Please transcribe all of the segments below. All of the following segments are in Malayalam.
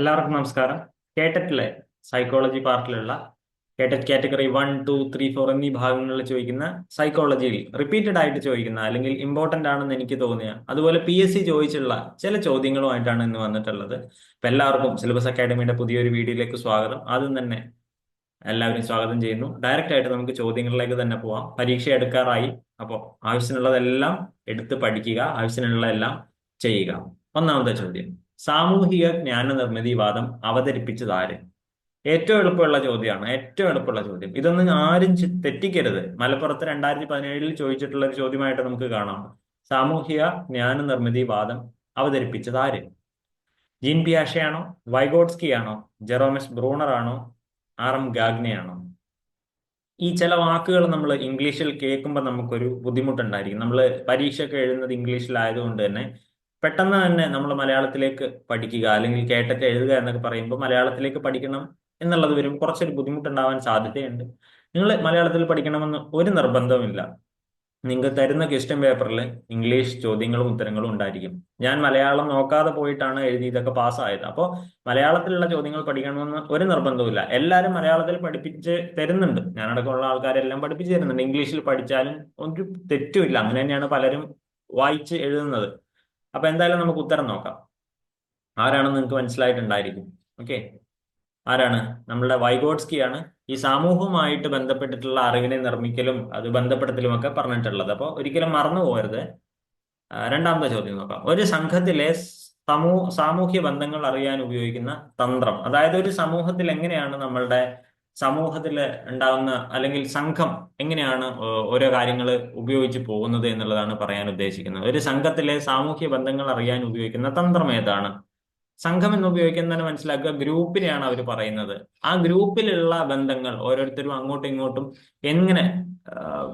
എല്ലാവർക്കും നമസ്കാരം. കേട്ടറ്റിലെ psychology പാർട്ടിലുള്ള KTET category one two three four എന്നീ ഭാഗങ്ങളിൽ ചോദിക്കുന്ന സൈക്കോളജിയിൽ റിപ്പീറ്റഡ് ആയിട്ട് ചോദിക്കുന്ന അല്ലെങ്കിൽ ഇമ്പോർട്ടന്റ് ആണെന്ന് എനിക്ക് തോന്നിയ അതുപോലെ പി എസ് സി ചോദിച്ചുള്ള ചില ചോദ്യങ്ങളുമായിട്ടാണ് ഇന്ന് വന്നിട്ടുള്ളത്. അപ്പം എല്ലാവർക്കും സിലബസ് അക്കാഡമിയുടെ പുതിയൊരു വീഡിയോയിലേക്ക് സ്വാഗതം. ആദ്യം തന്നെ എല്ലാവരും സ്വാഗതം ചെയ്യുന്നു. ഡയറക്റ്റ് ആയിട്ട് നമുക്ക് ചോദ്യങ്ങളിലേക്ക് തന്നെ പോവാം. പരീക്ഷ എടുക്കാറായി. അപ്പോൾ ആവശ്യമുള്ളതെല്ലാം എടുത്ത് പഠിക്കുക ആവശ്യമുള്ളതെല്ലാം ചെയ്യുക. ഒന്നാമത്തെ ചോദ്യം. സാമൂഹിക ജ്ഞാന നിർമ്മിതിവാദം അവതരിപ്പിച്ചത് ആര് ഏറ്റവും എളുപ്പമുള്ള ചോദ്യമാണ് ഏറ്റവും എളുപ്പമുള്ള ചോദ്യം. ഇതൊന്നും ആരും തെറ്റിക്കരുത്. മലപ്പുറത്ത് രണ്ടായിരത്തി പതിനേഴിൽ ചോദിച്ചിട്ടുള്ള ഒരു ചോദ്യമായിട്ട് നമുക്ക് കാണാം. സാമൂഹിക ജ്ഞാന നിർമ്മിതിവാദം അവതരിപ്പിച്ചത് ആര് ജീൻ പിയാഷയാണോ? വൈഗോട്സ്കി ആണോ ജെറോമസ് ബ്രൂണർ ആണോ ആർ എം ഗാഗ്നെയാണോ? ഈ ചില വാക്കുകൾ നമ്മൾ ഇംഗ്ലീഷിൽ കേൾക്കുമ്പോൾ നമുക്കൊരു ബുദ്ധിമുട്ടുണ്ടായിരിക്കും. നമ്മൾ പരീക്ഷയൊക്കെ എഴുതുന്നത് ഇംഗ്ലീഷിലായതുകൊണ്ട് തന്നെ പെട്ടെന്ന് തന്നെ നമ്മൾ മലയാളത്തിലേക്ക് പഠിക്കുക അല്ലെങ്കിൽ കേട്ടൊക്കെ എഴുതുക എന്നൊക്കെ പറയുമ്പോൾ മലയാളത്തിലേക്ക് പഠിക്കണം എന്നുള്ളത് വരും. കുറച്ചൊരു ബുദ്ധിമുട്ടുണ്ടാവാൻ സാധ്യതയുണ്ട്. നിങ്ങൾ മലയാളത്തിൽ പഠിക്കണമെന്ന് ഒരു നിർബന്ധവുമില്ല. നിങ്ങൾ തരുന്ന ക്വസ്റ്റ്യൻ പേപ്പറിൽ ഇംഗ്ലീഷ് ചോദ്യങ്ങളും ഉത്തരങ്ങളും ഉണ്ടായിരിക്കും. ഞാൻ മലയാളം നോക്കാതെ പോയിട്ടാണ് എഴുതി ഇതൊക്കെ പാസ്സായത്. അപ്പോൾ മലയാളത്തിലുള്ള ചോദ്യങ്ങൾ പഠിക്കണമെന്ന് ഒരു നിർബന്ധവുമില്ല. എല്ലാവരും മലയാളത്തിൽ പഠിപ്പിച്ച് തരുന്നുണ്ട്. ഞാനടക്കമുള്ള ആൾക്കാരെല്ലാം പഠിപ്പിച്ച് തരുന്നുണ്ട്. ഇംഗ്ലീഷിൽ പഠിച്ചാലും ഒരു തെറ്റുമില്ല. അങ്ങനെ തന്നെയാണ് പലരും വായിച്ച് എഴുതുന്നത്. അപ്പൊ എന്തായാലും നമുക്ക് ഉത്തരം നോക്കാം. ആരാണെന്ന് നിങ്ങൾക്ക് മനസ്സിലായിട്ടുണ്ടായിരിക്കും. ഓക്കെ? ആരാണ്? നമ്മളുടെ വൈഗോഡ്സ്കി ആണ് ഈ സാമൂഹവുമായിട്ട് ബന്ധപ്പെട്ടിട്ടുള്ള അറിവിനെ നിർമ്മിക്കലും അത് ബന്ധപ്പെടുത്തലും ഒക്കെ പറഞ്ഞിട്ടുള്ളത്. അപ്പോൾ ഒരിക്കലും മറന്നു പോകരുത്. രണ്ടാമത്തെ ചോദ്യം നോക്കാം. ഒരു സംഘത്തിലെ സമൂ സാമൂഹ്യ ബന്ധങ്ങൾ അറിയാൻ ഉപയോഗിക്കുന്ന തന്ത്രം. അതായത് ഒരു സമൂഹത്തിൽ എങ്ങനെയാണ് നമ്മളുടെ സമൂഹത്തിൽ ഉണ്ടാകുന്ന അല്ലെങ്കിൽ സംഘം എങ്ങനെയാണ് ഓരോ കാര്യങ്ങൾ ഉപയോഗിച്ച് പോകുന്നത് എന്നുള്ളതാണ് പറയാൻ ഉദ്ദേശിക്കുന്നത്. ഒരു സംഘത്തിലെ സാമൂഹ്യ ബന്ധങ്ങൾ അറിയാൻ ഉപയോഗിക്കുന്ന തന്ത്രം ഏതാണ്? സംഘം എന്ന് ഉപയോഗിക്കുന്നതിന് മനസ്സിലാക്കുക ഗ്രൂപ്പിനെയാണ് അവർ പറയുന്നത്. ആ ഗ്രൂപ്പിലുള്ള ബന്ധങ്ങൾ ഓരോരുത്തരും അങ്ങോട്ടും ഇങ്ങോട്ടും എങ്ങനെ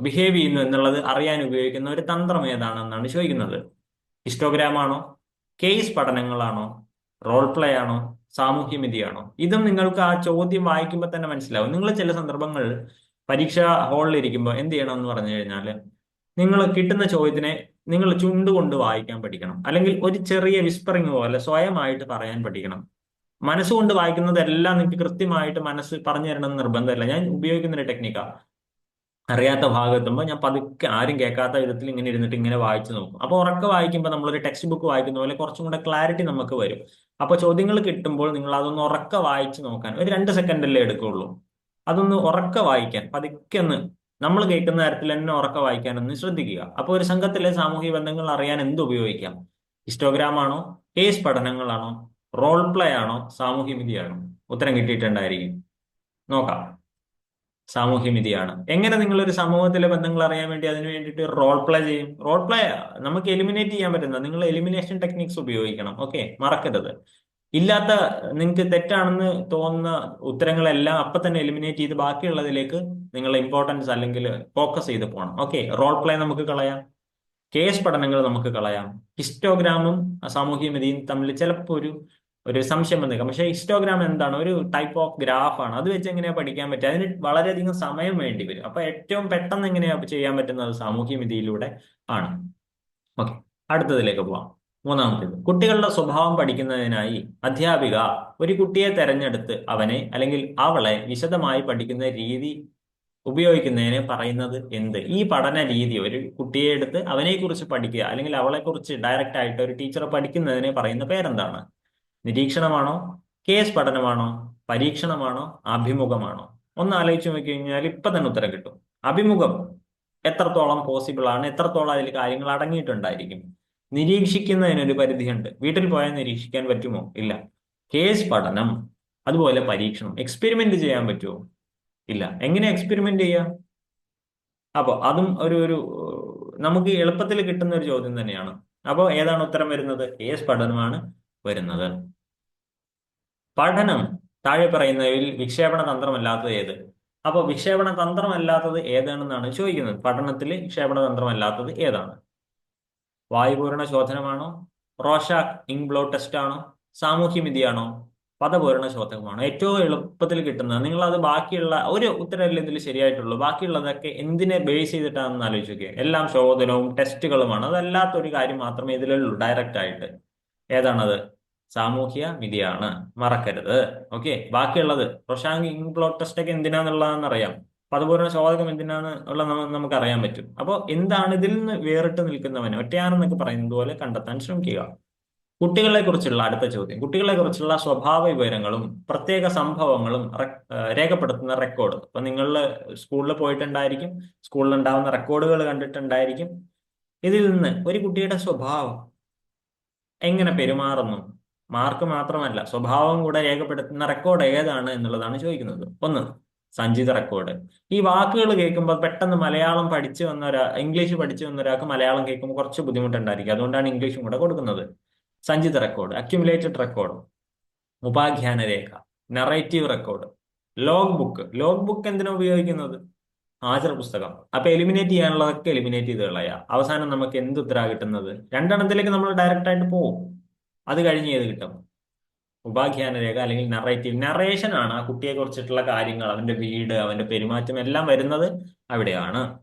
ബിഹേവ് ചെയ്യുന്നു എന്നുള്ളത് അറിയാൻ ഉപയോഗിക്കുന്ന ഒരു തന്ത്രം ഏതാണെന്നാണ് ചോദിക്കുന്നത്. ഹിസ്റ്റോഗ്രാം ആണോ കേസ് പഠനങ്ങളാണോ? റോൾ പ്ലേ ആണോ? സാമൂഹ്യമിതിയാണോ? ഇതും നിങ്ങൾക്ക് ആ ചോദ്യം വായിക്കുമ്പോൾ തന്നെ മനസ്സിലാവും. നിങ്ങൾ ചില സന്ദർഭങ്ങൾ പരീക്ഷ ഹാളിൽ ഇരിക്കുമ്പോൾ എന്ത് ചെയ്യണം എന്ന് പറഞ്ഞു കഴിഞ്ഞാൽ നിങ്ങൾ കിട്ടുന്ന ചോദ്യത്തിനെ നിങ്ങൾ ചുണ്ടുകൊണ്ട് വായിക്കാൻ പഠിക്കണം. അല്ലെങ്കിൽ ഒരു ചെറിയ വിസ്പറിങ് പോലെ സ്വയമായിട്ട് പറയാൻ പഠിക്കണം. മനസ്സുകൊണ്ട് വായിക്കുന്നതെല്ലാം നിങ്ങൾക്ക് കൃത്യമായിട്ട് മനസ്സ് പറഞ്ഞു തരണം നിർബന്ധമില്ല. ഞാൻ ഉപയോഗിക്കുന്ന ഒരു ടെക്നിക്കാണ് അറിയാത്ത ഭാഗത്തുമ്പോൾ ഞാൻ പതുക്കെ ആരും കേൾക്കാത്ത വിധത്തിൽ ഇങ്ങനെ ഇരുന്നിട്ട് ഇങ്ങനെ വായിച്ചു നോക്കും. അപ്പോൾ ഉറക്കെ വായിക്കുമ്പോൾ നമ്മളൊരു ടെക്സ്റ്റ് ബുക്ക് വായിക്കുന്ന പോലെ കുറച്ചും കൂടെ ക്ലാരിറ്റി നമുക്ക് വരും. അപ്പോൾ ചോദ്യങ്ങൾ കിട്ടുമ്പോൾ നിങ്ങൾ അതൊന്ന് ഉറക്കെ വായിച്ചു നോക്കാൻ ഒരു രണ്ട് സെക്കൻഡല്ലേ എടുക്കുള്ളൂ. അതൊന്ന് ഉറക്കെ വായിക്കാൻ പതുക്കെ ഒന്ന് നമ്മൾ കേൾക്കുന്ന തരത്തിൽ തന്നെ ഉറക്കെ വായിക്കാനൊന്ന് ശ്രദ്ധിക്കുക. അപ്പോൾ ഒരു സംഘത്തിലെ സാമൂഹിക ബന്ധങ്ങൾ അറിയാൻ എന്ത് ഉപയോഗിക്കാം? ഹിസ്റ്റോഗ്രാം ആണോ? കേസ് പഠനങ്ങളാണോ റോൾ പ്ലേ ആണോ? സാമൂഹ്യമിതിയാണോ ഉത്തരം കിട്ടിയിട്ടുണ്ടായിരിക്കും. നോക്കാം. സാമൂഹ്യമിതിയാണ്. എങ്ങനെ നിങ്ങൾ ഒരു സമൂഹത്തിലെ ബന്ധങ്ങൾ അറിയാൻ വേണ്ടി അതിന് വേണ്ടിയിട്ട് റോൾ പ്ലേ ചെയ്യും? റോൾ പ്ലേ നമുക്ക് എലിമിനേറ്റ് ചെയ്യാൻ പറ്റുന്ന നിങ്ങൾ എലിമിനേഷൻ ടെക്നിക്സ് ഉപയോഗിക്കണം. ഓക്കെ മറക്കരുത്. ഇല്ലാത്ത നിങ്ങൾക്ക് തെറ്റാണെന്ന് തോന്നുന്ന ഉത്തരങ്ങളെല്ലാം അപ്പൊ തന്നെ എലിമിനേറ്റ് ചെയ്ത് ബാക്കിയുള്ളതിലേക്ക് നിങ്ങൾ ഇമ്പോർട്ടൻസ് അല്ലെങ്കിൽ ഫോക്കസ് ചെയ്ത് പോകണം ഓക്കെ റോൾ പ്ലേ നമുക്ക് കളയാം. കേസ് പഠനങ്ങൾ നമുക്ക് കളയാം. ഹിസ്റ്റോഗ്രാമും സാമൂഹ്യമിതിയും തമ്മിൽ ചിലപ്പോൾ ഒരു ഒരു സംശയം വന്നേക്കാം. പക്ഷേ ഹിസ്റ്റോഗ്രാം എന്താണ്? ഒരു ടൈപ്പ് ഓഫ് ആണ്. അത് വെച്ച് എങ്ങനെയാ പഠിക്കാൻ പറ്റുക? അതിന് വളരെയധികം സമയം വേണ്ടി വരും. അപ്പൊ ഏറ്റവും പെട്ടെന്ന് എങ്ങനെയാ ചെയ്യാൻ പറ്റുന്നത്? സാമൂഹ്യവിധിയിലൂടെ ആണ്. ഓക്കെ. അടുത്തതിലേക്ക് പോവാം. മൂന്നാമത്തേത്. കുട്ടികളുടെ സ്വഭാവം പഠിക്കുന്നതിനായി അധ്യാപിക ഒരു കുട്ടിയെ തെരഞ്ഞെടുത്ത് അവനെ അല്ലെങ്കിൽ അവളെ വിശദമായി പഠിക്കുന്ന രീതി ഉപയോഗിക്കുന്നതിന് പറയുന്നത് എന്ത്? ഈ പഠന രീതി ഒരു കുട്ടിയെ എടുത്ത് അവനെ കുറിച്ച് പഠിക്കുക അല്ലെങ്കിൽ അവളെ കുറിച്ച് ഡയറക്റ്റ് ആയിട്ട് ഒരു ടീച്ചർ പഠിക്കുന്നതിന് പറയുന്ന പേരെന്താണ്? നിരീക്ഷണമാണോ? കേസ് പഠനമാണോ? പരീക്ഷണമാണോ? അഭിമുഖമാണോ? ഒന്ന് ആലോചിച്ച് നോക്കി കഴിഞ്ഞാൽ ഇപ്പൊ തന്നെ ഉത്തരം കിട്ടും. അഭിമുഖം എത്രത്തോളം പോസിബിൾ ആണ്? എത്രത്തോളം അതിൽ കാര്യങ്ങൾ അടങ്ങിയിട്ടുണ്ടായിരിക്കും? നിരീക്ഷിക്കുന്നതിനൊരു പരിധിയുണ്ട്. വീട്ടിൽ പോയാൽ നിരീക്ഷിക്കാൻ പറ്റുമോ? ഇല്ല. കേസ് പഠനം അതുപോലെ പരീക്ഷണം. എക്സ്പെരിമെന്റ് ചെയ്യാൻ പറ്റുമോ? ഇല്ല. എങ്ങനെ എക്സ്പെരിമെന്റ് ചെയ്യാം? അപ്പോൾ അതും ഒരു ഒരു നമുക്ക് എളുപ്പത്തിൽ കിട്ടുന്ന ഒരു ചോദ്യം തന്നെയാണ്. അപ്പോൾ ഏതാണ് ഉത്തരം വരുന്നത്? കേസ് പഠനമാണ് വരുന്നത്. പഠനം താഴെ പറയുന്നതിൽ വിക്ഷേപണ തന്ത്രമല്ലാത്തത് ഏത്? അപ്പോൾ വിക്ഷേപണ തന്ത്രമല്ലാത്തത് ഏതാണെന്നാണ് ചോദിക്കുന്നത്. പഠനത്തിൽ വിക്ഷേപണ തന്ത്രമല്ലാത്തത് ഏതാണ്? വായുപൂരണ ശോധനമാണോ? റോഷാ ഇങ് ബ്ലോ ടെസ്റ്റ് ആണോ സാമൂഹ്യമിതിയാണോ പദപൂരണ ശോധനമാണോ? ഏറ്റവും എളുപ്പത്തിൽ കിട്ടുന്നത്. നിങ്ങൾ അത് ബാക്കിയുള്ള ഒരു ഉത്തരവില്ല ഇതിൽ ശരിയായിട്ടുള്ളൂ. ബാക്കിയുള്ളതൊക്കെ എന്തിനെ ബേസ് ചെയ്തിട്ടാണെന്ന് ആലോചിച്ച് നോക്കിയേ എല്ലാം ശോധനവും ടെസ്റ്റുകളുമാണ്. അതല്ലാത്ത ഒരു കാര്യം മാത്രമേ ഇതിലുള്ളൂ. ഡയറക്റ്റ് ആയിട്ട്. ഏതാണത്? സാമൂഹ്യ വിധിയാണ്. മറക്കരുത്. ഓക്കെ ബാക്കിയുള്ളത്. പ്രശാങ്ക് ഇങ്ക് ബ്ലോട്ട് ടെസ്റ്റ് ഒക്കെ എന്തിനാന്നുള്ളതെന്ന് അറിയാം അപ്പൊ അതുപോലെ ചോദകം എന്തിനാണ് ഉള്ള നമുക്ക് അറിയാൻ പറ്റും. അപ്പോൾ എന്താണ് ഇതിൽ നിന്ന് വേറിട്ട് നിൽക്കുന്നവന്? ഒറ്റയാണെന്നൊക്കെ പറയുന്നത് പോലെ കണ്ടെത്താൻ ശ്രമിക്കുക. കുട്ടികളെ കുറിച്ചുള്ള അടുത്ത ചോദ്യം. കുട്ടികളെ കുറിച്ചുള്ള സ്വഭാവ വിവരങ്ങളും പ്രത്യേക സംഭവങ്ങളും രേഖപ്പെടുത്തുന്ന റെക്കോർഡ്. അപ്പൊ നിങ്ങൾ സ്കൂളിൽ പോയിട്ടുണ്ടായിരിക്കും. സ്കൂളിൽ ഉണ്ടാവുന്ന റെക്കോർഡുകൾ കണ്ടിട്ടുണ്ടായിരിക്കും. ഇതിൽ നിന്ന് ഒരു കുട്ടിയുടെ സ്വഭാവം എങ്ങനെ പെരുമാറുന്നു? മാർക്ക് മാത്രമല്ല സ്വഭാവം കൂടെ രേഖപ്പെടുത്തുന്ന റെക്കോർഡ് ഏതാണ് എന്നുള്ളതാണ് ചോദിക്കുന്നത്. ഒന്ന് സഞ്ചിത റെക്കോർഡ് ഈ വാക്കുകൾ കേൾക്കുമ്പോൾ പെട്ടെന്ന് മലയാളം പഠിച്ചു വന്ന ഒരാ ഇംഗ്ലീഷ് പഠിച്ചു വന്ന ഒരാൾക്ക് മലയാളം കേൾക്കുമ്പോൾ കുറച്ച് ബുദ്ധിമുട്ടുണ്ടായിരിക്കും. അതുകൊണ്ടാണ് ഇംഗ്ലീഷും കൂടെ കൊടുക്കുന്നത്. സഞ്ചിത റെക്കോർഡ് അക്യുമുലേറ്റഡ് റെക്കോർഡ് ഉപാഖ്യാന രേഖ narrative record log book log book എന്തിനാ ഉപയോഗിക്കുന്നത്? ഹാജർ പുസ്തകം. അപ്പൊ എലിമിനേറ്റ് ചെയ്യാനുള്ളതൊക്കെ എലിമിനേറ്റ് ചെയ്ത് കളയാ. അവസാനം നമുക്ക് എന്ത് ഉത്തരാ കിട്ടുന്നത്? രണ്ടെണ്ണത്തിലേക്ക് നമ്മൾ ഡയറക്റ്റ് ആയിട്ട് പോകും അത് കഴിഞ്ഞ് ഏത് കിട്ടും? ഉപാഖ്യാന രേഖ അല്ലെങ്കിൽ നറേറ്റീവ് നറേഷൻ ആണ് ആ കുട്ടിയെ കുറിച്ചിട്ടുള്ള കാര്യങ്ങൾ അവന്റെ വീട് അവന്റെ പെരുമാറ്റം എല്ലാം വരുന്നത് അവിടെയാണ്.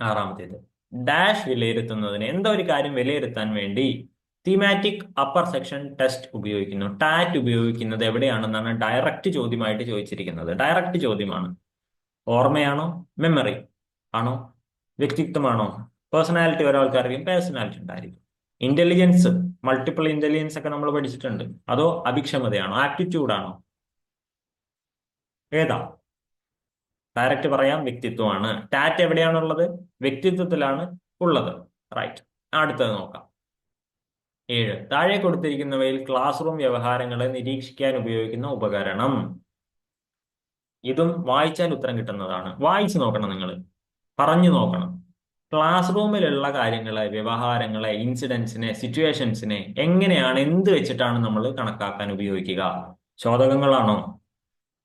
ആറാമത്തേത്. ഡാഷ് വിലയിരുത്തുന്നതിന് എന്തോ ഒരു കാര്യം വിലയിരുത്താൻ വേണ്ടി തീമാറ്റിക് അപ്പർ സെക്ഷൻ ടെസ്റ്റ് ഉപയോഗിക്കുന്നു. ടാറ്റ് ഉപയോഗിക്കുന്നത് എവിടെയാണെന്നാണ് ഡയറക്റ്റ് ചോദ്യമായിട്ട് ചോദിച്ചിരിക്കുന്നത്. ഡയറക്റ്റ് ചോദ്യമാണ്. ഓർമ്മയാണോ? മെമ്മറി ആണോ? വ്യക്തിത്വമാണോ? പേഴ്സണാലിറ്റി ഒരാൾക്കാർക്കും പേഴ്സണാലിറ്റി ഉണ്ടായിരിക്കും. ഇന്റലിജൻസ് മൾട്ടിപ്പിൾ ഇന്റലിജൻസ് ഒക്കെ നമ്മൾ പഠിച്ചിട്ടുണ്ട്. അതോ അഭിക്ഷമതയാണോ? ആപ്റ്റിറ്റ്യൂഡാണോ ഏതാ? ഡയറക്റ്റ് പറയാം വ്യക്തിത്വമാണ്. ടാറ്റ് എവിടെയാണുള്ളത്? വ്യക്തിത്വത്തിലാണ് ഉള്ളത്. റൈറ്റ് അടുത്തത് നോക്കാം. ഏഴ്. താഴെ കൊടുത്തിരിക്കുന്നവയിൽ ക്ലാസ് റൂം വ്യവഹാരങ്ങളെ നിരീക്ഷിക്കാൻ ഉപയോഗിക്കുന്ന ഉപകരണം. ഇതും വായിച്ചാൽ ഉത്തരം കിട്ടുന്നതാണ്. വായിച്ചു നോക്കണം നിങ്ങൾ പറഞ്ഞു നോക്കണം. ക്ലാസ് റൂമിലുള്ള കാര്യങ്ങളെ വ്യവഹാരങ്ങളെ ഇൻസിഡൻസിനെ സിറ്റുവേഷൻസിനെ എങ്ങനെയാണ് എന്ത് വെച്ചിട്ടാണ് നമ്മൾ കണക്കാക്കാൻ ഉപയോഗിക്കുക? ചോദകങ്ങളാണോ?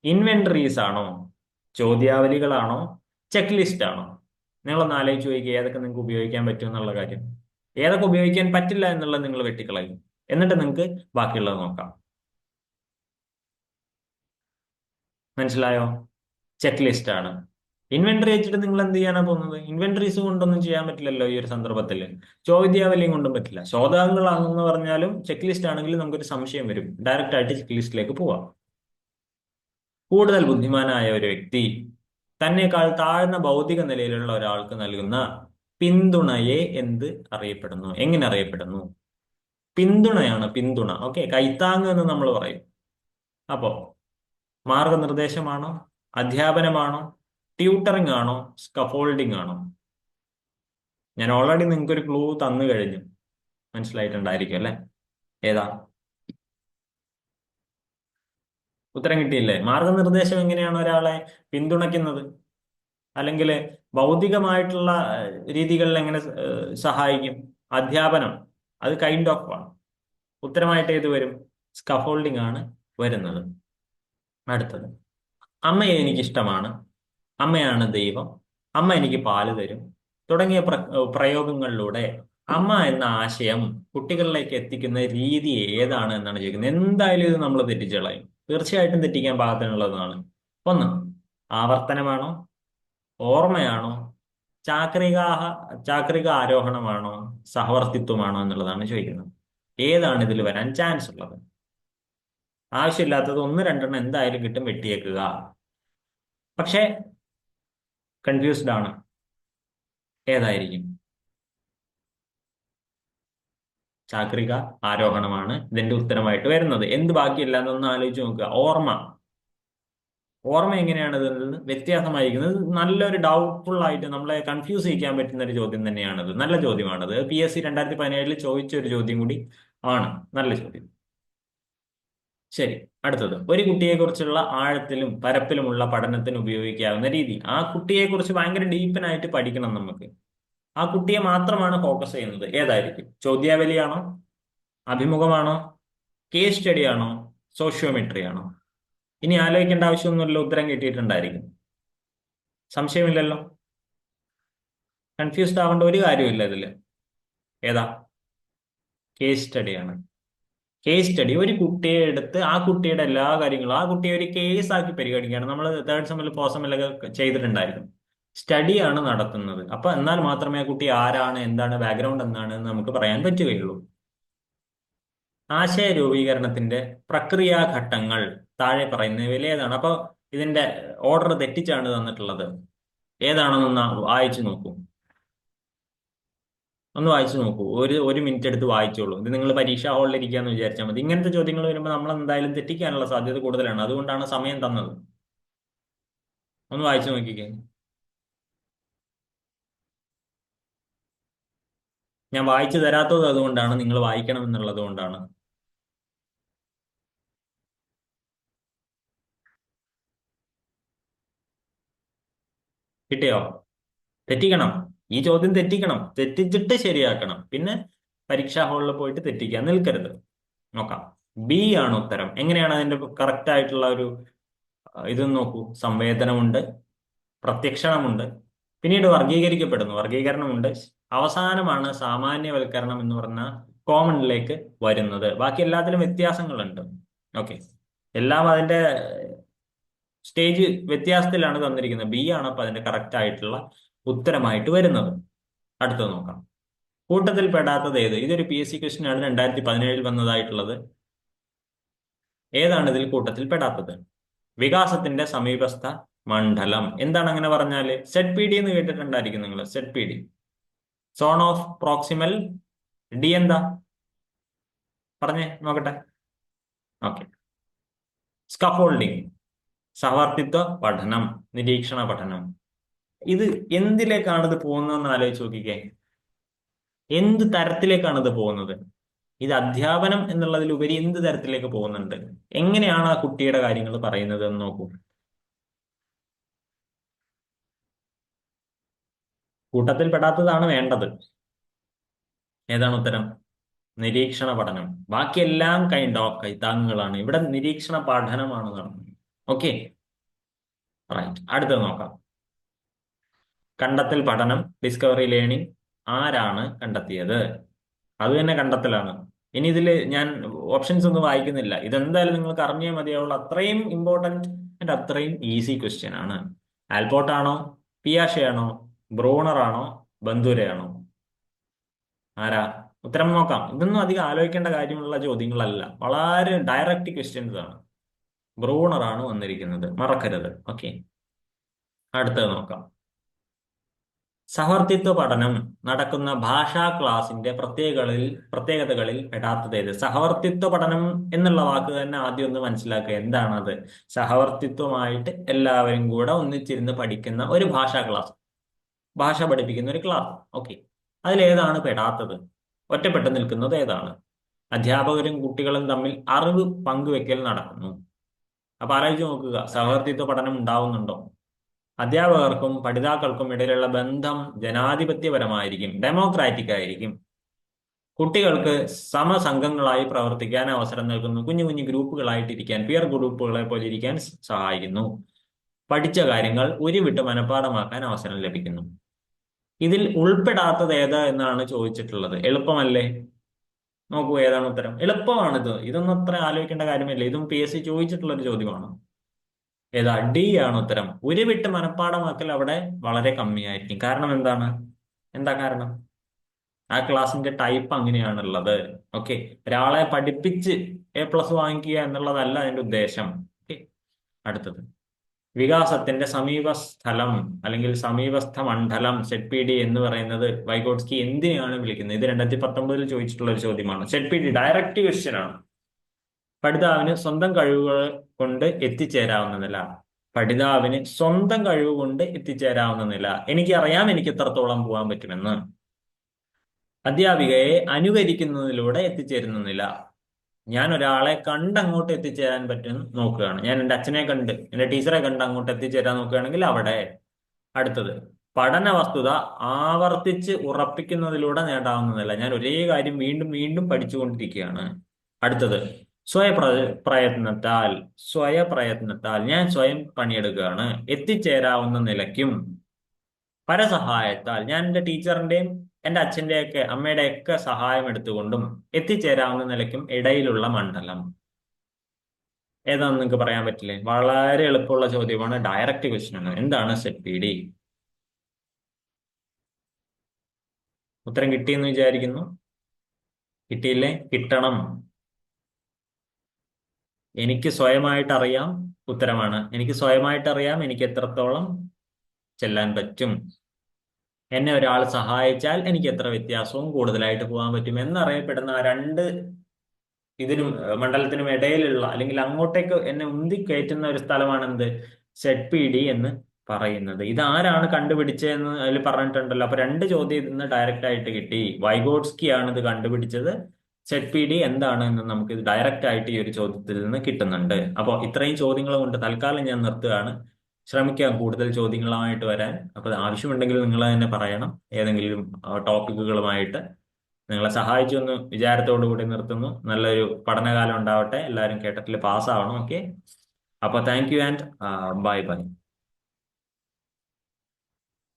ഇൻവെന്ററീസ് ആണോ? ചോദ്യാവലികളാണോ? ചെക്ക് ലിസ്റ്റ് ആണോ? നിങ്ങളൊന്ന് ആലോചിച്ച് ചോദിക്കുക ഏതൊക്കെ നിങ്ങൾക്ക് ഉപയോഗിക്കാൻ പറ്റും എന്നുള്ള കാര്യം. ഏതൊക്കെ ഉപയോഗിക്കാൻ പറ്റില്ല എന്നുള്ളത് നിങ്ങൾ വെട്ടിക്കളയും. എന്നിട്ട് നിങ്ങൾക്ക് ബാക്കിയുള്ളത് നോക്കാം. മനസ്സിലായോ? ചെക്ക് ലിസ്റ്റ് ആണ്. ഇൻവെന്ററി വെച്ചിട്ട് നിങ്ങൾ എന്ത് ചെയ്യാനാ പോകുന്നത്? ഇൻവെന്ററീസ് കൊണ്ടൊന്നും ചെയ്യാൻ പറ്റില്ലല്ലോ ഈ ഒരു സന്ദർഭത്തിൽ ചോദ്യാവലിയും കൊണ്ടും പറ്റില്ല. ശോധാംഗങ്ങളാണെന്ന് പറഞ്ഞാലും ചെക്ക് ലിസ്റ്റ് ആണെങ്കിലും നമുക്കൊരു സംശയം വരും. ഡയറക്റ്റ് ആയിട്ട് ചെക്ക് ലിസ്റ്റിലേക്ക് പോവാം. കൂടുതൽ ബുദ്ധിമാനായ ഒരു വ്യക്തി തന്നെക്കാൾ താഴ്ന്ന ഭൗതിക നിലയിലുള്ള ഒരാൾക്ക് നൽകുന്ന പിന്തുണയെ എന്ത് അറിയപ്പെടുന്നു? എങ്ങനെ അറിയപ്പെടുന്നു? പിന്തുണയാണ് പിന്തുണ. ഓക്കെ കൈത്താങ് എന്ന് നമ്മൾ പറയും. അപ്പോ മാർഗനിർദ്ദേശമാണോ അധ്യാപനമാണോ? ട്യൂട്ടറിംഗ് ആണോ? സ്കഫോൾഡിങ് ആണോ? ഞാൻ ഓൾറെഡി നിങ്ങൾക്ക് ഒരു ക്ലൂ തന്നു കഴിഞ്ഞു. മനസ്സിലായിട്ടുണ്ടായിരിക്കും അല്ലെ? ഏതാ? ഉത്തരം കിട്ടിയില്ലേ? മാർഗനിർദ്ദേശം എങ്ങനെയാണ് ഒരാളെ പിന്തുണയ്ക്കുന്നത്? അല്ലെങ്കിൽ ഭൗതികമായിട്ടുള്ള രീതികളിൽ എങ്ങനെ സഹായിക്കും? അധ്യാപനം. അത് കൈൻഡ് ഓഫ് ആണ്. ഉത്തരമായിട്ട് ഏത് വരും? സ്കഫോൾഡിംഗ് ആണ് വരുന്നത്. അടുത്തത്. അമ്മയെ എനിക്കിഷ്ടമാണ്. അമ്മയാണ് ദൈവം. അമ്മ എനിക്ക് പാൽ തരും. തുടങ്ങിയ പ്രയോഗങ്ങളിലൂടെ അമ്മ എന്ന ആശയം കുട്ടികളിലേക്ക് എത്തിക്കുന്ന രീതി ഏതാണ് എന്നാണ് ചോദിക്കുന്നത്. എന്തായാലും ഇത് നമ്മൾ തെറ്റിച്ചളയും. തീർച്ചയായിട്ടും തെറ്റിക്കാൻ പാകത്തിനുള്ളതാണ്. ഒന്ന് ആവർത്തനമാണോ? ഓർമ്മയാണോ? ചാക്രികാഹ ചാക്രിക ആരോഹണമാണോ? സഹവർത്തിത്വമാണോ എന്നുള്ളതാണ് ചോദിക്കുന്നത്. ഏതാണ് ഇതിൽ വരാൻ ചാൻസ് ഉള്ളത്? ആവശ്യമില്ലാത്തത് ഒന്ന് രണ്ടെണ്ണം എന്തായാലും കിട്ടും വെട്ടിയേക്കുക. പക്ഷേ കൺഫ്യൂസ്ഡ് ആണ്. ഏതായിരിക്കും? ചാക്രിക ആരോഹണമാണ് ഇതിന്റെ ഉത്തരമായിട്ട് വരുന്നത്. എന്ത് ബാക്കിയില്ല എന്നൊന്ന് ആലോചിച്ച് നോക്കുക. ഓർമ്മ. ഓർമ്മ എങ്ങനെയാണ് ഇതിൽ നിന്ന് വ്യത്യാസമായിരിക്കുന്നത് നല്ലൊരു ഡൗട്ട്ഫുൾ ആയിട്ട് നമ്മളെ കൺഫ്യൂസ് ചെയ്യിക്കാൻ പറ്റുന്ന ഒരു ചോദ്യം തന്നെയാണത്. നല്ല ചോദ്യമാണത്. പി എസ് സി രണ്ടായിരത്തി പതിനേഴിൽ ചോദിച്ച ഒരു ചോദ്യം കൂടി ആണ്. നല്ല ചോദ്യം. ശരി അടുത്തത്. ഒരു കുട്ടിയെക്കുറിച്ചുള്ള ആഴത്തിലും പരപ്പിലുമുള്ള പഠനത്തിന് ഉപയോഗിക്കാവുന്ന രീതി. ആ കുട്ടിയെക്കുറിച്ച് ഭയങ്കര ഡീപ്പനായിട്ട് പഠിക്കണം നമുക്ക്. ആ കുട്ടിയെ മാത്രമാണ് ഫോക്കസ് ചെയ്യുന്നത്. ഏതായിരിക്കും? ചോദ്യാവലിയാണോ? അഭിമുഖമാണോ? കേസ് സ്റ്റഡി ആണോ? സോഷ്യോമെട്രി ആണോ? ഇനി ആലോചിക്കേണ്ട ആവശ്യമൊന്നുമില്ല. ഉത്തരം കിട്ടിയിട്ടുണ്ടായിരിക്കും. സംശയമില്ലല്ലോ? കൺഫ്യൂസ്ഡ് ആവേണ്ട ഒരു കാര്യമില്ല ഇതിൽ ഏതാ? കേസ് സ്റ്റഡിയാണ് കേസ് സ്റ്റഡി ഒരു കുട്ടിയെ എടുത്ത് ആ കുട്ടിയുടെ എല്ലാ കാര്യങ്ങളും ആ കുട്ടിയെ ഒരു കേസ് ആക്കി പരിഗണിക്കുകയാണ്. നമ്മൾ തേർഡ് സെമ്മിൽ ഫോർ സെമ്മിലൊക്കെ ചെയ്തിട്ടുണ്ടായിരിക്കും സ്റ്റഡിയാണ് നടത്തുന്നത്. അപ്പൊ എന്നാൽ മാത്രമേ ആ കുട്ടി ആരാണ് എന്താണ് ബാക്ക്ഗ്രൗണ്ട് എന്താണ് എന്ന് നമുക്ക് പറയാൻ പറ്റുകയുള്ളൂ. ആശയ രൂപീകരണത്തിന്റെ പ്രക്രിയാഘട്ടങ്ങൾ താഴെ പറയുന്നവയിൽ ഏതാണ്? അപ്പൊ ഇതിന്റെ ഓർഡർ തെറ്റിച്ചാണ് തന്നിട്ടുള്ളത്. ഏതാണെന്നൊന്ന് വായിച്ചു നോക്കൂ. ഒന്ന് വായിച്ചു നോക്കൂ. ഒരു ഒരു മിനിറ്റ് എടുത്ത് വായിച്ചോളൂ. ഇത് നിങ്ങൾ പരീക്ഷാ ഹാളിൽ ഇരിക്കാന്ന് വിചാരിച്ചാൽ മതി. ഇങ്ങനത്തെ ചോദ്യങ്ങൾ വരുമ്പോൾ നമ്മൾ എന്തായാലും തെറ്റിക്കാനുള്ള സാധ്യത കൂടുതലാണ്. അതുകൊണ്ടാണ് സമയം തന്നത്. ഒന്ന് വായിച്ചു നോക്കിക്കേ. ഞാൻ വായിച്ചു തരാത്തത് അതുകൊണ്ടാണ് നിങ്ങൾ വായിക്കണം എന്നുള്ളത് കൊണ്ടാണ്. കിട്ടിയോ? തെറ്റിക്കണം. ഈ ചോദ്യം തെറ്റിക്കണം. തെറ്റിച്ചിട്ട് ശരിയാക്കണം. പിന്നെ പരീക്ഷാ ഹാളിൽ പോയിട്ട് തെറ്റിക്കാൻ നിൽക്കരുത്. നോക്കാം. ബി ആണ് ഉത്തരം. എങ്ങനെയാണ് അതിന്റെ കറക്റ്റ് ആയിട്ടുള്ള ഒരു ഇത് നോക്കൂ. സംവേദനമുണ്ട് പ്രത്യക്ഷണമുണ്ട് പിന്നീട് വർഗീകരിക്കപ്പെടുന്നു വർഗീകരണമുണ്ട് അവസാനമാണ് സാമാന്യവൽക്കരണം എന്ന് പറഞ്ഞ കോമണിലേക്ക് വരുന്നത്. ബാക്കി എല്ലാത്തിലും വ്യത്യാസങ്ങളുണ്ട്. ഓക്കെ. എല്ലാം അതിന്റെ സ്റ്റേജ് വ്യത്യാസത്തിലാണ് തന്നിരിക്കുന്നത്. ബി ആണ് അപ്പൊ അതിന്റെ കറക്റ്റ് ആയിട്ടുള്ള ഉത്തരമായിട്ട് വരുന്നത്. അടുത്തത് നോക്കാം. കൂട്ടത്തിൽ പെടാത്തത് ഏത്? ഇതൊരു പി എസ് സി ക്വസ്റ്റിനാണ് രണ്ടായിരത്തി പതിനേഴിൽ വന്നതായിട്ടുള്ളത്. ഏതാണ് ഇതിൽ കൂട്ടത്തിൽ പെടാത്തത് വികാസത്തിന്റെ സമീപസ്ഥ മണ്ഡലം. എന്താണ് അങ്ങനെ പറഞ്ഞാൽ സെറ്റ് പി ഡി എന്ന് കേട്ടിട്ടുണ്ടായിരിക്കും നിങ്ങൾ Z P D zone of proximal D എന്താ? പറഞ്ഞേ നോക്കട്ടെ. ഓക്കെ സ്കഫോൾഡിങ് സഹവർത്തിത്വ പഠനം നിരീക്ഷണ പഠനം. ഇത് എന്തിലേക്കാണ് ഇത് പോകുന്നതെന്ന് ആലോചിച്ച് നോക്കിക്കേ. എന്ത് തരത്തിലേക്കാണ് ഇത് പോകുന്നത്? ഇത് അധ്യാപനം എന്നുള്ളതിലുപരി എന്ത് തരത്തിലേക്ക് പോകുന്നുണ്ട്? എങ്ങനെയാണ് ആ കുട്ടിയുടെ കാര്യങ്ങൾ പറയുന്നത് എന്ന് നോക്കൂ. കൂട്ടത്തിൽ പെടാത്തതാണ് വേണ്ടത്. ഏതാണ് ഉത്തരം? നിരീക്ഷണ പഠനം. ബാക്കിയെല്ലാം കൈൻഡ് ഓഫ് കൈത്താങ്ങുകളാണ്. ഇവിടെ നിരീക്ഷണ പഠനമാണ് നടന്നത്. ഓക്കെ റൈറ്റ് അടുത്തത് നോക്കാം. കണ്ടെത്തൽ പഠനം ഡിസ്കവറി ലേണിംഗ് ആരാണ് കണ്ടെത്തിയത്? അത് തന്നെ കണ്ടെത്തലാണ്. ഇനി ഇതിൽ ഞാൻ ഓപ്ഷൻസ് ഒന്നും വായിക്കുന്നില്ല. ഇതെന്തായാലും നിങ്ങൾക്ക് അറിഞ്ഞേ മതിയാവുള്ളൂ. അത്രയും ഇമ്പോർട്ടന്റ് ആൻഡ് അത്രയും ഈസി ക്വസ്റ്റ്യൻ ആണ്. ആൽപോർട്ട് ആണോ? പിയാഷയാണോ? ആണോ? ബന്ധുരയാണോ? ആരാ? ഉത്തരം നോക്കാം. ഇതൊന്നും അധികം ആലോചിക്കേണ്ട കാര്യമുള്ള ചോദ്യങ്ങളല്ല. വളരെ ഡയറക്റ്റ് ക്വസ്റ്റ്യൻസ് ആണ്. ബ്രോണർ ആണ് വന്നിരിക്കുന്നത്. മറക്കരുത്. ഓക്കെ അടുത്തത് നോക്കാം. സഹവർത്തിത്വ പഠനം നടക്കുന്ന ഭാഷാ ക്ലാസിന്റെ പ്രത്യേകകളിൽ പ്രത്യേകതകളിൽ പെടാത്തതേത് സഹവർത്തിത്വ പഠനം എന്നുള്ള വാക്ക് തന്നെ ആദ്യം ഒന്ന് മനസ്സിലാക്കുക. എന്താണത്? സഹവർത്തിത്വമായിട്ട് എല്ലാവരും കൂടെ ഒന്നിച്ചിരുന്ന് പഠിക്കുന്ന ഒരു ഭാഷാ ക്ലാസ്. ഭാഷ പഠിപ്പിക്കുന്ന ഒരു ക്ലാസ്. ഓക്കെ. അതിലേതാണ് പെടാത്തത്? ഒറ്റപ്പെട്ട് നിൽക്കുന്നത് ഏതാണ്? അധ്യാപകരും കുട്ടികളും തമ്മിൽ അറിവ് പങ്കുവെക്കൽ നടക്കുന്നു. അപ്പൊ ആലോചിച്ച് നോക്കുക. സഹവർത്തിത്വ പഠനം ഉണ്ടാവുന്നുണ്ടോ? അധ്യാപകർക്കും പഠിതാക്കൾക്കും ഇടയിലുള്ള ബന്ധം ജനാധിപത്യപരമായിരിക്കും ഡെമോക്രാറ്റിക് ആയിരിക്കും. കുട്ടികൾക്ക് സമസംഘങ്ങളായി പ്രവർത്തിക്കാൻ അവസരം നൽകുന്നു. കുഞ്ഞു കുഞ്ഞു ഗ്രൂപ്പുകളായിട്ടിരിക്കാൻ പിയർ ഗ്രൂപ്പുകളെ പോലെ ഇരിക്കാൻ സഹായിക്കുന്നു. പഠിച്ച കാര്യങ്ങൾ ഉരുവിട്ട് മനഃപ്പാടമാക്കാൻ അവസരം ലഭിക്കുന്നു. ഇതിൽ ഉൾപ്പെടാത്തത് ഏതാ എന്നാണ് ചോദിച്ചിട്ടുള്ളത്. എളുപ്പമല്ലേ? നോക്കൂ ഏതാണ് ഉത്തരം? എളുപ്പമാണിത്. ഇതൊന്നും അത്ര ആലോചിക്കേണ്ട കാര്യമില്ല. ഇതും പി എസ് സി ചോദിച്ചിട്ടുള്ള ഒരു ചോദ്യമാണ്. ഏതാ ഡി ആണ് ഉത്തരം? ഉരുവിട്ട് മനഃപ്പാടമാക്കൽ അവിടെ വളരെ കമ്മിയായിരിക്കും. കാരണം എന്താണ്? എന്താ കാരണം? ആ ക്ലാസിന്റെ ടൈപ്പ് അങ്ങനെയാണുള്ളത്. ഓക്കെ ഒരാളെ പഠിപ്പിച്ച് എ പ്ലസ് വാങ്ങിക്കുക എന്നുള്ളതല്ല അതിന്റെ ഉദ്ദേശം. ഓക്കെ അടുത്തത്. വികാസത്തിന്റെ സമീപ സ്ഥലം അല്ലെങ്കിൽ സമീപസ്ഥ മണ്ഡലം സെറ്റ് പി ഡി എന്ന് പറയുന്നത് വൈഗോട്സ്കി എന്തിനാണ് വിളിക്കുന്നത്? ഇത് രണ്ടായിരത്തി പത്തൊമ്പതിൽ ചോദിച്ചിട്ടുള്ള ഒരു ചോദ്യമാണ്. Z P D direct question ആണ്. പഠിതാവിന് സ്വന്തം കഴിവുകൾ കൊണ്ട് എത്തിച്ചേരാവുന്ന നില. പഠിതാവിന് സ്വന്തം കഴിവ് കൊണ്ട് എത്തിച്ചേരാവുന്ന നില. എനിക്കറിയാം എനിക്ക് എത്രത്തോളം പോകാൻ പറ്റുമെന്ന്. അധ്യാപികയെ അനുകരിക്കുന്നതിലൂടെ എത്തിച്ചേരുന്ന നില. ഞാൻ ഒരാളെ കണ്ട് അങ്ങോട്ട് എത്തിച്ചേരാൻ പറ്റും നോക്കുകയാണ്. ഞാൻ എന്റെ അച്ഛനെ കണ്ട് എന്റെ ടീച്ചറെ കണ്ട് അങ്ങോട്ട് എത്തിച്ചേരാൻ നോക്കുകയാണെങ്കിൽ അവിടെ അടുത്തത്. പഠന വസ്തുത ആവർത്തിച്ച് ഉറപ്പിക്കുന്നതിലൂടെ നേടാവുന്നതല്ല ഞാൻ ഒരേ കാര്യം വീണ്ടും വീണ്ടും പഠിച്ചുകൊണ്ടിരിക്കുകയാണ്. അടുത്തത് സ്വയ പ്രയത്നത്താൽ സ്വയ പ്രയത്നത്താൽ ഞാൻ സ്വയം പണിയെടുക്കുകയാണ്. എത്തിച്ചേരാവുന്ന നിലയ്ക്കും പരസഹായത്താൽ ഞാൻ എന്റെ ടീച്ചറിന്റെയും എന്റെ അച്ഛന്റെയൊക്കെ അമ്മയുടെയൊക്കെ സഹായം എടുത്തുകൊണ്ടും എത്തിച്ചേരാവുന്ന നിലയ്ക്കും ഇടയിലുള്ള മണ്ഡലം. ഏതാണെന്ന് നിങ്ങൾക്ക് പറയാൻ പറ്റില്ലേ? വളരെ എളുപ്പമുള്ള ചോദ്യമാണ്. ഡയറക്റ്റ് ക്വസ്റ്റ്യൻ ആണ്. എന്താണ് സെറ്റ് പി ഡി ഉത്തരം കിട്ടിയെന്ന് വിചാരിക്കുന്നു. കിട്ടിയില്ലേ? കിട്ടണം. എനിക്ക് സ്വയമായിട്ട് അറിയാം ഉത്തരമാണ്. എനിക്ക് സ്വയമായിട്ട് അറിയാം എനിക്ക് എത്രത്തോളം ചെല്ലാൻ പറ്റും. എന്നെ ഒരാൾ സഹായിച്ചാൽ എനിക്ക് എത്ര വ്യത്യാസവും കൂടുതലായിട്ട് പോകാൻ പറ്റും എന്നറിയപ്പെടുന്ന ആ രണ്ട് ഇതിനും മണ്ഡലത്തിനും ഇടയിലുള്ള അല്ലെങ്കിൽ അങ്ങോട്ടേക്ക് എന്നെ ഉന്തി കയറ്റുന്ന ഒരു സ്ഥലമാണ് എന്ത് സെഡ് പി ഡി എന്ന് പറയുന്നത്. ഇതാരാണ് കണ്ടുപിടിച്ചതെന്ന് അതിൽ പറഞ്ഞിട്ടുണ്ടല്ലോ. അപ്പൊ രണ്ട് ചോദ്യം ഇതിന്ന് ഡയറക്റ്റ് ആയിട്ട് കിട്ടി. വൈഗോഡ്സ്കി ആണ് ഇത് കണ്ടുപിടിച്ചത്. സെഡ് പി ഡി എന്താണ് എന്ന് നമുക്ക് ഡയറക്റ്റ് ആയിട്ട് ഈ ഒരു ചോദ്യത്തിൽ നിന്ന് കിട്ടുന്നുണ്ട്. അപ്പോൾ ഇത്രയും ചോദ്യങ്ങൾ കൊണ്ട് തൽക്കാലം ഞാൻ നിർത്തുകയാണ്. ശ്രമിക്കാം കൂടുതൽ ചോദ്യങ്ങളുമായിട്ട് വരാൻ. അപ്പോൾ ആവശ്യമുണ്ടെങ്കിൽ നിങ്ങൾ തന്നെ പറയണം. ഏതെങ്കിലും ടോപ്പിക്കുകളുമായിട്ട് നിങ്ങളെ സഹായിച്ചു എന്ന് വിചാരത്തോടു കൂടി നിർത്തുന്നു. നല്ലൊരു പഠനകാലം ഉണ്ടാവട്ടെ. എല്ലാവരും കേട്ടത്തിൽ പാസ്സാവണം ഓക്കെ അപ്പോൾ thank you and bye bye